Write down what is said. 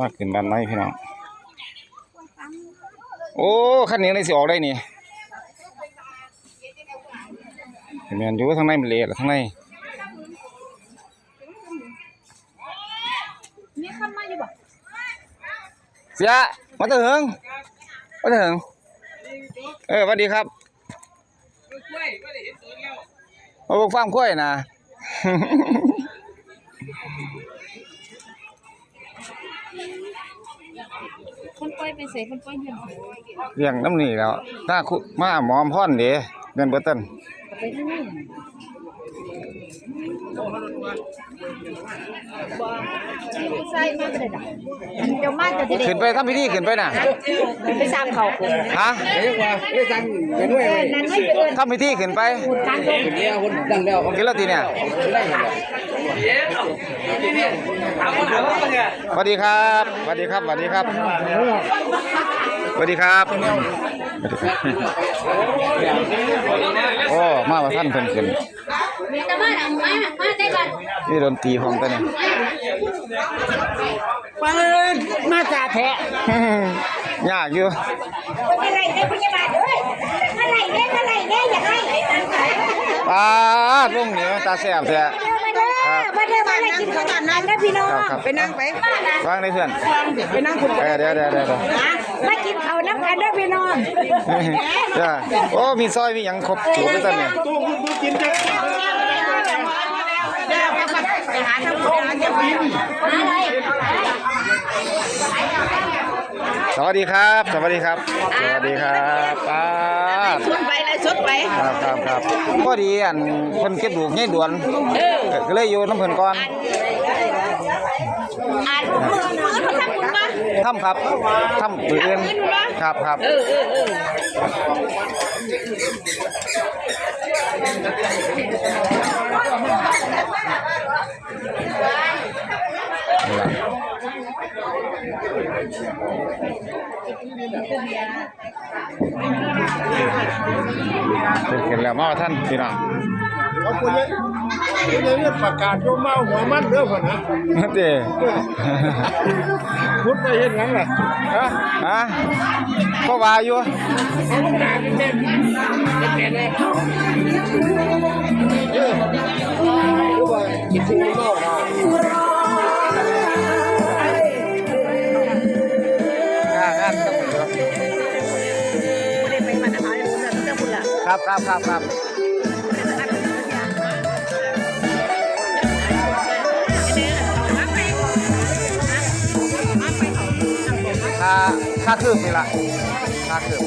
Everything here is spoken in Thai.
มากขึ้นบ้านไหมพี่น้อง โอ้คันนี้เลยสิออกได้นี่เห็นไหมนอยู่ทางในมันเละทางในมีคำมาอยู่บ่เสียมาเถอะเหิงมาเถอะเหิงเออสวัสดีครับมาบอกฟาร์มกล้วยนะ คนป่วยไปเสคนป่วยเงินเลี้ยงน้ำหนีแล้วถ้าคุมาหมอมพ่อนเด้เดินเบอร์ตันไปทางนี้ ใส่มาเลยด่ะเดี๋ยวมาจะได้ขึ้นไปทำพิธีขึ้นไปน่ะไปสามเขาฮะเรียกว่าเรียกสั่งเป็นด้วยนั่นไม่เกินทำพิธีขึ้นไปทางตรงเนี่ยคนดังแล้วกินแล้วตีเนี่ยได้เหรอสวัสดีครับสวัสดีครับสวัสดีครับสวัสดีครับโอ้มาว่าท่านเพิ่นขึ้น มีแต่มาดังมามาได้บัตรนี่ดนตรีของตัวนี้มามาจ่าแท้ยากอยู่เมื่อไรได้พยาบาลด้วยเมื่อไรได้เมื่อไรได้อยากให้ปลาลุงนี่ตาแซ่บแท้มาเด้อมาเด้อมาเด้อกินข้าวนั้นนะพี่น้องครับครับไปนั่งไปวางในเพื่อนไปนั่งคุณเออเดี๋ยวเดี๋ยวเดี๋ยวเดี๋ยว มากินข้าวน้ำกันเด้อพี่น้องจ้าโอ้มีซอยมีหยังครบถูกด้วยกันเนี่ยไปหาทำคนหาจะกินอะไรสวัสดีครับ สวัสดีครับ สวัสดีครับป้าดชุดไปเลยชุดไป ครับครับครับพอดีอันเพิ่นเก็บดูกใหญ่ด่วนเออก็เลยอยู่น้ำเพิ่นก่อนอ่านมือมือเขาทำคุณมา ทำครับทำปืนครับครับนี่ล่ะเห็นแล้วมาว่าท่านพี่น้องเขาคนนี้คนนี้เรียกประกาศว่าเมาหัวมันเด้อพ่นนะเด้ พุทธไปเห็นงั้นแหละฮะฮะก็ว่าอยู่เขาต้องการเป็น ค่าค่าคืบนี่ละค่าคืบ